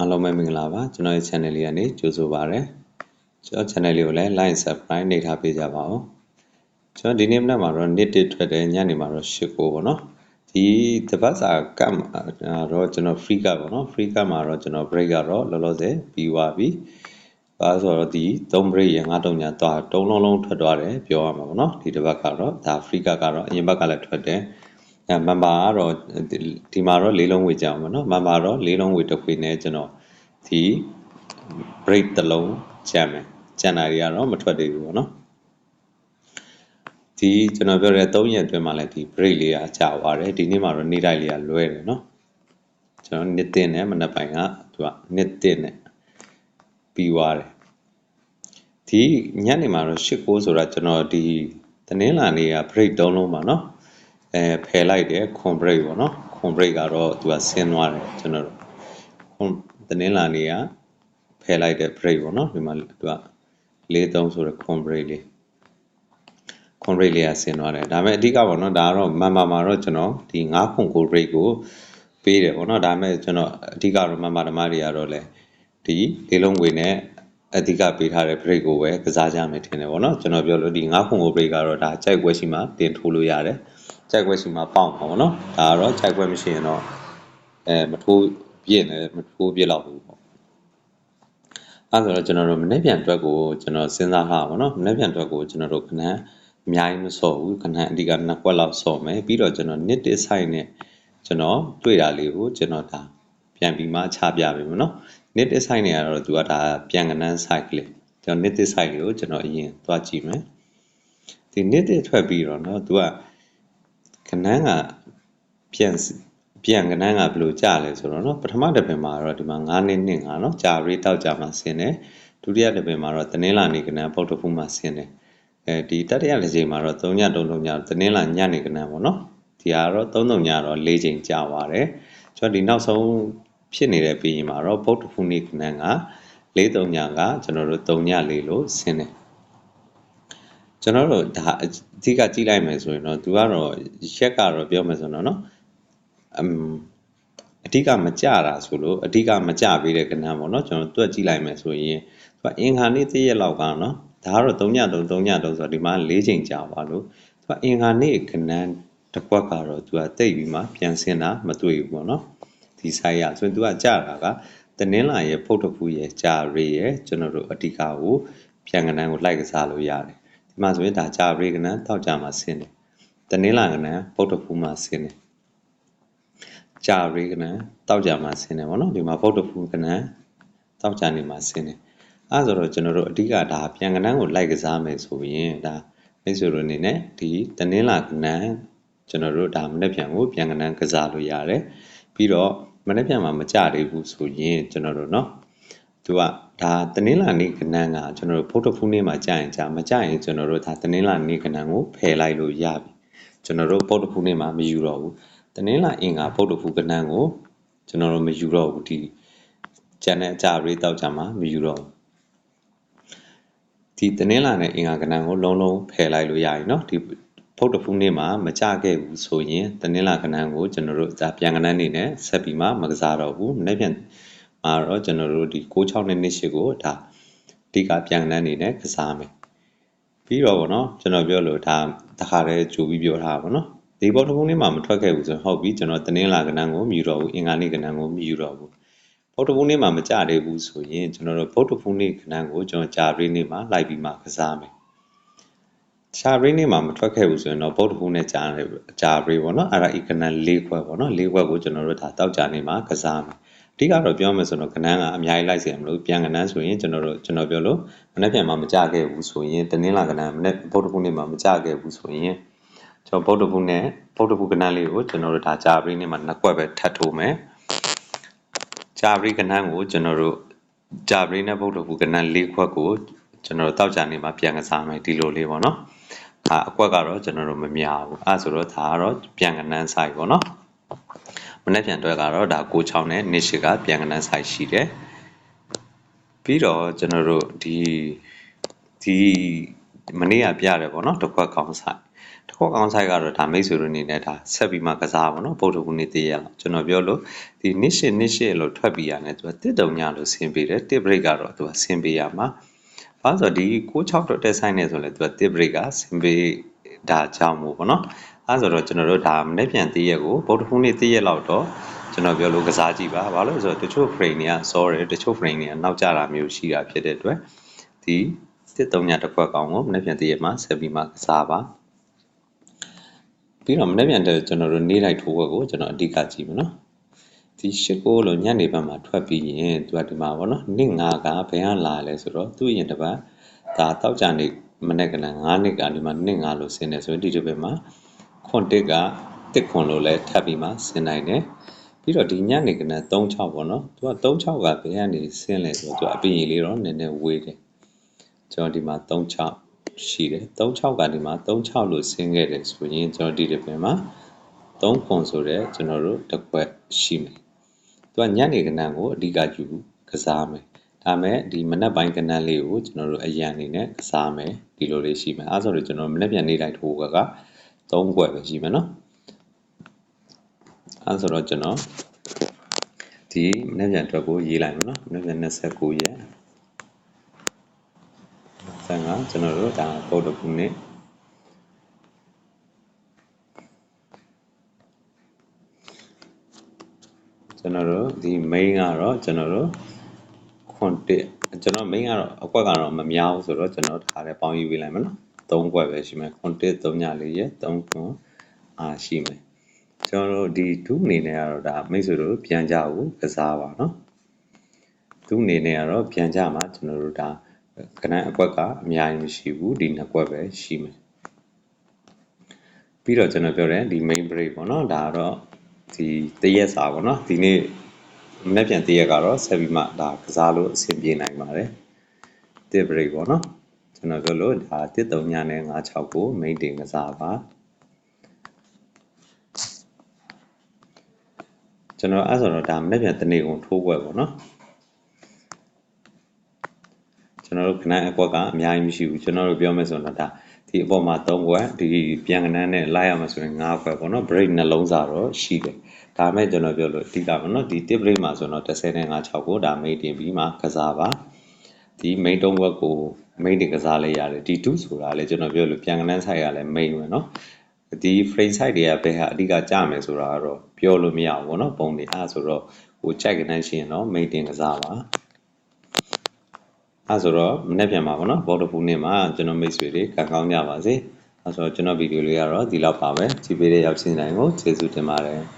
အားလုံးပဲမင်္ဂလာပါကျွန်တော်ရဲ့ channel လေးကနေကြိုဆိုပါရစေကျွန်တော် channel လေးကိုလည်း like subscribe နှိပ်ထားပေးကြပါဦးကျွန်တော်ဒီနေ့မနက်မှာတော့ knit တစ်ထွက်တယ်ညနေမှာတော့ရှစ်ကိုပေါ့နော်ဒီတပတ်စာကတ်မှာတော့ကျွန်တော် free ကတ်ပေါ့နော် free ကတ်မှာတော့ကျွန်တော် break ကတော့လောလောဆယ်ပြီးသွားပြီဘာဆိုတော့ဒီ3 break ရငါးတုံညာသွားတုံးလုံးလုံးထွက်သွားတယ်ပြောရမှာပေါ့နော်ဒီတစ်ပတ်ကတော့ဒါ free ကတ်ကတော့အရင်ဘက်ကလည်းထွက်တယ် အဲမန်ပါကတော့ဒီမှာတော့လေးလုံးဝေကြအောင်ပေါ့နော်မန်ပါတော့လေးလုံးဝေတစ်ခွေနဲ့ကျွန်တော်ဒီ break တစ်လုံးကျန်မယ်ကျန်တာတွေကတော့မထွက်သေးဘူးပေါ့နော်ဒီကျွန်တော်ပြောတဲ့3ရက်အတွင်းမှာလည်းဒီ break လေးကကြာသွားတယ်ဒီနေ့မှာတော့နေ့တိုင်းလေးကလွဲတယ်နော်ကျွန်တော်နေ့တင်နဲ့မနက်ပိုင်းကသူကနေ့တင်နဲ့ပြီးသွားတယ်ဒီညနေမှာတော့8 9ဆိုတာကျွန်တော်ဒီတနင်္လာနေ့က break 3လုံးပါနော် အဲဖယ်လိုက်တယ်ခွန် break ပေါ့နော်ခွန် break ကတော့သူကဆင်းသွားတယ်ကျွန်တော်ခွန်တနင်္လာနေ့ကဖယ်လိုက်တဲ့ break ပေါ့နော်ဒီမှာသူက43ဆိုတဲ့ခွန် break လေးခွန် break လေးကဆင်းသွားတယ်ဒါပေမဲ့အဓိကပေါ့နော်ဒါကတော့မန်မာမှာတော့ကျွန်တော်ဒီ9ခွန်9 break ကိုပေးတယ်ပေါ့နော်ဒါပေမဲ့ကျွန်တော်အဓိကတော့မန်မာဓမ္မတွေကတော့လဲဒီလေးလုံးငွေနဲ့အဓိကပေးထားတဲ့ break ကိုပဲကစားကြမယ်ထင်တယ်ပေါ့နော်ကျွန်တော်ပြောလို့ဒီ9ခွန်9 break ကတော့ဒါကြိုက်ပွဲရှိမှတင်ထိုးလို့ရတယ် ကြိုက်ပွဲရှိမှပေါအောင်ပါပေါ့နော်ဒါကတော့ကြိုက်ပွဲမရှိရင်တော့အဲမထိုးပြည့်နဲ့မထိုးပြည့်တော့ဘူးပေါ့အဲဆိုတော့ကျွန်တော်တို့မနေ့ပြန်အတွက်ကိုကျွန်တော်စဉ်းစားထားပါဘောနော်မနေ့ပြန်အတွက်ကိုကျွန်တော်တို့ခဏအများကြီးမစော့ဘူးခဏအဓိကနှစ်ကွက်လောက်စော့မယ်ပြီးတော့ကျွန်တော် knit design နဲ့ကျွန်တော်တွေ့တာလေးကိုကျွန်တော်ဒါပြန်ပြီးမှချပြပေးမယ်နော် knit design တွေကတော့သူကဒါပြန်ကနန်း site ကလေးကျွန်တော် knit design ကိုကျွန်တော်အရင်သွားကြည့်မယ်ဒီ knit တွေထွက်ပြီးတော့နော်သူက ကနန်းကပြန်ပြန်ကနန်းကဘယ်လိုကြာလဲဆိုတော့နော်ပထမတစ်ပင်မှာတော့ဒီမှာ9နှစ်နှစ်9နော်ကြာရေးတောက်ကြမှာဆင်းတယ်ဒုတိယတစ်ပင်မှာတော့တနင်္လာနေ့ကနန်းပုတ်တဖူးမှာဆင်းတယ်အဲဒီတတိယတစ်ချိန်မှာတော့3ည3 3ညတနင်္လာညနေကနန်းပေါ့နော်ဒီဟာတော့3 3ညတော့4ချိန်ကြာပါတယ်ကျွန်တော်ဒီနောက်ဆုံးဖြစ်နေတဲ့ပြည်ရင်မှာတော့ပုတ်တဖူးနေ့ကနန်းက4 3ညကကျွန်တော်တို့3ည4လို့ဆင်းတယ် ကျွန်တော်တို့ဒါအဓိကကြည့်လိုက်မယ်ဆိုရင်တော့သူကတော့ရက်ကတော့ပြောမယ်ဆိုတော့နော်အမ်အဓိကမကြတာဆိုလို့အဓိကမကြပေးတဲ့ကဏ္ဍပေါ့နော်ကျွန်တော်တွက်ကြည့်လိုက်မယ်ဆိုရင်သူကအင်ခါနေ့တစ်ရက်လောက်ကနော်ဒါကတော့3ည3 3ည3ဆိုတော့ဒီမှာ၄ချိန်ကြာပါလို့သူကအင်ခါနေ့ကဏ္ဍတစ်ခွက်ကတော့သူကတိတ်ပြီးမှပြန်ဆင်းတာမတွေ့ဘူးပေါ့နော်ဒီဆိုင်ရဆိုရင်သူကကြတာကတနင်္လာရဲ့ဖုတ်တဖူးရဲ့ကြာရီရဲ့ကျွန်တော်တို့အဓိကကိုပြန်ကဏ္ဍကိုလိုက်ကစားလို့ရတယ် ဒီမှာဆိုရင်ဒါကြာရေကဏ္ဍတောက်ကြမှာဆင်းတယ်တနင်္လာကဏ္ဍဖုတ်တဖူးမှာဆင်းတယ်ကြာရေကဏ္ဍတောက်ကြမှာဆင်းတယ်ပေါ့နော်ဒီမှာဖုတ်တဖူးကဏ္ဍတောက်ကြနေမှာဆင်းတယ်အဲဆိုတော့ကျွန်တော်တို့အဓိကဒါပြန်ကဏ္ဍကိုလိုက်ကစားမယ်ဆိုရင်ဒါမိတ်ဆွေတို့အနေနဲ့ဒီတနင်္လာကဏ္ဍကျွန်တော်တို့ဒါမနေ့ပြန်ကိုပြန်ကဏ္ဍကစားလို့ရတယ်ပြီးတော့မနေ့ပြန်မှာမကြသေးဘူးဆိုရင်ကျွန်တော်တို့เนาะ သူကဒါတနင်္လာနေ့ကဏ္ဍကကျွန်တော်တို့ဖုတ်တဖူးနေ့မှာကြာရင်ကြာမကြာရင်ကျွန်တော်တို့ဒါတနင်္လာနေ့ကဏ္ဍကိုဖယ်လိုက်လို့ရပြီကျွန်တော်တို့ဖုတ်တဖူးနေ့မှာမယူတော့ဘူးတနင်္လာအင်္ဂါဖုတ်တဖူးကဏ္ဍကိုကျွန်တော်တို့မယူတော့ဘူးဒီကျန်တဲ့အကြရေးတောက်ကြမှာမယူတော့ဘူးဒီတနင်္လာနဲ့အင်္ဂါကဏ္ဍကိုလုံးလုံးဖယ်လိုက်လို့ရပြီเนาะဒီဖုတ်တဖူးနေ့မှာမကြခဲ့ဘူးဆိုရင်တနင်္လာကဏ္ဍကိုကျွန်တော်တို့ဒါပြန်ကဏ္ဍနေနဲ့ဆက်ပြီးမှမကစားတော့ဘူးနေ့ပြန် မှာတော့ကျွန်တော်တို့ဒီ66နှစ်နှစ်ရှိကိုဒါအဓိကပြန်ကဏ္ဍနေနဲ့ကစားမယ်ပြီးတော့ဗောနော်ကျွန်တော်ပြောလို့ဒါတခါတည်းကြိုပြီးပြောထားပါဗောနော်ဒီဘောတဖုံးလေးမှာမထွက်ခဲ့ဘူးဆိုရင်ဟုတ်ပြီကျွန်တော်တနင်္လာကဏ္ဍကိုမြယူတော့ဘူးအင်္ဂါနေ့ကဏ္ဍကိုမြယူတော့ဘူးဗုဒ္ဓဖုံးနေ့မှာမကြသေးဘူးဆိုရင်ကျွန်တော်တို့ဗုဒ္ဓဖုံးနေ့ကဏ္ဍကိုကျွန်တော်ဂျာဘရီနေ့မှာလိုက်ပြီးမှကစားမယ်ဂျာဘရီနေ့မှာမထွက်ခဲ့ဘူးဆိုရင်တော့ဗုဒ္ဓဖုံးနဲ့ဂျာဂျာဘရီပေါ့နော်အဲ့ဒါဤကဏ္ဍ၄ခွက်ပေါ့နော်၄ခွက်ကိုကျွန်တော်တို့ဒါတောက်ကြနေမှာကစားမယ် အဓိကတော့ပြောမယ်ဆိုတော့ကဏ္ဍကအများကြီးလိုက်စီရမလို့ပြန်ကဏ္ဍဆိုရင်ကျွန်တော်တို့ကျွန်တော်ပြောလို့မနေ့ပြန်မှာမကြခဲ့ဘူးဆိုရင်တနင်္လာကဏ္ဍမနေ့ဗုဒ္ဓဖုံးနေ့မှာမကြခဲ့ဘူးဆိုရင်ကျွန်တော်ဗုဒ္ဓဘုနဲ့ဗုဒ္ဓဘုကဏ္ဍလေးကိုကျွန်တော်တို့ဒါဂျာပရီနဲ့မှာနှစ်ကွက်ပဲထပ်ထိုးမယ်ဂျာပရီကဏ္ဍကိုကျွန်တော်တို့ဂျာပရီနဲ့ဗုဒ္ဓဘုကဏ္ဍလေးခွက်ကိုကျွန်တော်တို့တောက်ကြနေမှာပြန်ကစားမယ်ဒီလိုလေးပေါ့နော်ဒါအကွက်ကတော့ကျွန်တော်တို့မများဘူးအဲဆိုတော့ဒါကတော့ပြန်ကဏ္ဍ site ပေါ့နော် မနေ့ပြန်တွဲကတော့ဒါ96နဲ့နှစ်ရှိကပြန်ကဏ္ဍ site ရှိတယ်ပြီးတော့ကျွန်တော်တို့ဒီဒီမနေ့ကပြတယ်ပေါ့နော်တစ်ခွက်ကောင်း site တစ်ခေါက်ကောင်ဆိုင်ကတော့ဒါမိတ်ဆွေတို့အနေနဲ့ဒါဆက်ပြီးမှကစားပါတော့ဗုဒ္ဓဘုနေ့တည့်ရက်လောက်ကျွန်တော်ပြောလို့ဒီနှစ်ရှစ်နှစ်ရှစ်လို့ထွက်ပြီးရတယ်သူကတစ်တုံညလို့ဆင်းပေးတယ်တစ်ဘရိတ်ကတော့သူကဆင်းပေးရမှာဘာလို့ဆိုဒီ6-6တော့တက်ဆိုင်နေဆိုလဲသူကတစ်ဘရိတ်ကဆင်းပေးဒါကြောင့်မို့ပေါ့နော် အဲဆိုတော့ကျွန်တော်တို့ဒါမနေ့ပြန်တည့်ရက်ကိုဗုဒ္ဓဘုနေ့တည့်ရက်လောက်တော့ကျွန်တော်ပြောလို့ကစားကြည့်ပါဘာလို့လဲဆိုတော့တချို့ frame တွေက sorry တချို့ frame တွေကနောက်ကျတာမျိုးရှိတာဖြစ်တဲ့အတွက်ဒီတစ်တုံညတစ်ခွက်ကောင်ကိုမနေ့ပြန်တည့်ရက်မှာဆက်ပြီးမှကစားပါပြီးတော့မနေ့ပြန်တဲ့ကျွန်တော်တို့နေ့တိုင်းထိုးဘက်ကိုကျွန်တော်အဓိကကြည့်မယ်နော်ဒီရှစ်ကိုလို့ညနေဘက်မှာထွက်ပြီးရင်သူကဒီမှာပေါ့နော်နေ့ငါကဘယ်ကလာလဲဆိုတော့သူ့ရင်တစ်ပတ်ဒါတောက်ကြနေမနေ့ကလည်း9နှစ်ကဒီမှာနေ့ငါလို့ဆင်းနေဆိုရင်ဒီတစ်ပတ်မှာ ခွန်တစ်ကတစ်ခွန်လို့လည်းထပ်ပြီးမှဆင်းနိုင်တယ်ပြီးတော့ဒီညနေကလည်း36ပေါ့နော်သူက36ကဘယ်ကနေဆင်းလဲဆိုတော့သူကအပြင်ကြီးလေးတော့နည်းနည်းဝေးတယ်ကျွန်တော်ဒီမှာ36ရှိတယ်36ကဒီမှာ36လို့ဆင်းခဲ့တယ်ဆိုရင်ကျွန်တော်ဒီတစ်ပတ်မှာ3ခွန်ဆိုတဲ့ကျွန်တော်တို့တစ်ခွက်ရှိမယ်သူကညနေကဏ္ဍကိုအဓိကယူကစားမယ်ဒါမဲ့ဒီမနက်ပိုင်းကဏ္ဍလေးကိုကျွန်တော်တို့အရန်အနေနဲ့ကစားမယ်ဒီလိုလေးရှိမယ်အဲဆိုတော့ကျွန်တော်မနက်ပြန်နေတိုင်းထိုးဘက်က 3ခွက်ပဲရှိမယ်နော်အဲဆိုတော့ကျွန်တော်ဒီမနက်ပြန်အတွက်ကိုရေးလိုက်မယ်နော်မနက်ပြန်29ရက်ဆန်ကကျွန်တော်တို့ဒါပုတ်တခုနဲ့ကျွန်တော်တို့ဒီ main ကတော့ကျွန်တော်တို့ခွန်တစ်ကျွန်တော် main ကတော့အကွက်ကတော့မများဘူးဆိုတော့ကျွန်တော်ထားတယ်ပေါင်းယူပေးလိုက်မယ်နော် ၃ကွက်ပဲရှိမယ်ခွန်တစ်၃ညလေးရဲ့၃ခွန်အာရှိမယ်ကျွန်တော်တို့ဒီဒုအနေနဲ့ကတော့ဒါမိတ်ဆွေတို့ပြန်ကြဘူးကစားပါနော်ဒုအနေနဲ့ကတော့ပြန်ကြမှာကျွန်တော်တို့ဒါကနန်းအကွက်ကအများကြီးမရှိဘူးဒီနှစ်ကွက်ပဲရှိမယ်ပြီးတော့ကျွန်တော်ပြောတယ်ဒီ main break ပေါ့နော်ဒါကတော့ဒီတရက်စာပေါ့နော်ဒီနေ့မနေ့ပြန်တရက်ကတော့ဆက်ပြီးမှဒါကစားလို့အဆင်ပြေနိုင်ပါတယ်တစ် break ပေါ့နော် ကျွန်တော်ပြောလို့ဒါ1 3ညနဲ့56ကို main တင်ကစားပါကျွန်တော်အဲ့ဆိုတော့ဒါမနေ့ပြန်တနေ့ကုန်ထိုးပွဲပေါ့နော်ကျွန်တော်တို့ခဏအကွက်ကအများကြီးမရှိဘူးကျွန်တော်တို့ပြောမယ်ဆိုတော့ဒါဒီအပေါ်မှာ3ခွက်ဒီပြန်ကနန်းနဲ့လိုက်ရမှာဆိုရင်5ခွက်ပေါ့နော် break နှလုံးစာတော့ရှိတယ်ဒါမဲ့ကျွန်တော်ပြောလို့အဓိကပေါ့နော်ဒီ tip break မှာဆိုတော့30နဲ့56ကိုဒါ main တင်ပြီးမှကစားပါဒီ main 3ခွက်ကို main တင်ကစားလဲရတယ်ဒီ2ဆိုတာလေကျွန်တော်ပြောလို့ပြန်ကနန်းဆိုင်ရလဲ main ပဲเนาะဒီ frame side တွေကဘယ်ဟာအဓိကကြမယ်ဆိုတာကတော့ပြောလို့မရဘူးပေါ့နော်ပုံတွေအဲ့ဆိုတော့ဟို check ကနေရှိရင်တော့ main တင်ကစားပါအဲ့ဆိုတော့မနေ့ပြန်ပါပေါ့နော်ဘော်ဒဖူးနေ့မှာကျွန်တော်မိတ်ဆွေတွေကံကောင်းကြပါစေအဲ့ဆိုတော့ကျွန်တော်ဗီဒီယိုလေးကတော့ဒီလောက်ပါပဲကြည့်ပေးတဲ့ရောက်ချင်းတိုင်းကိုကျေးဇူးတင်ပါတယ်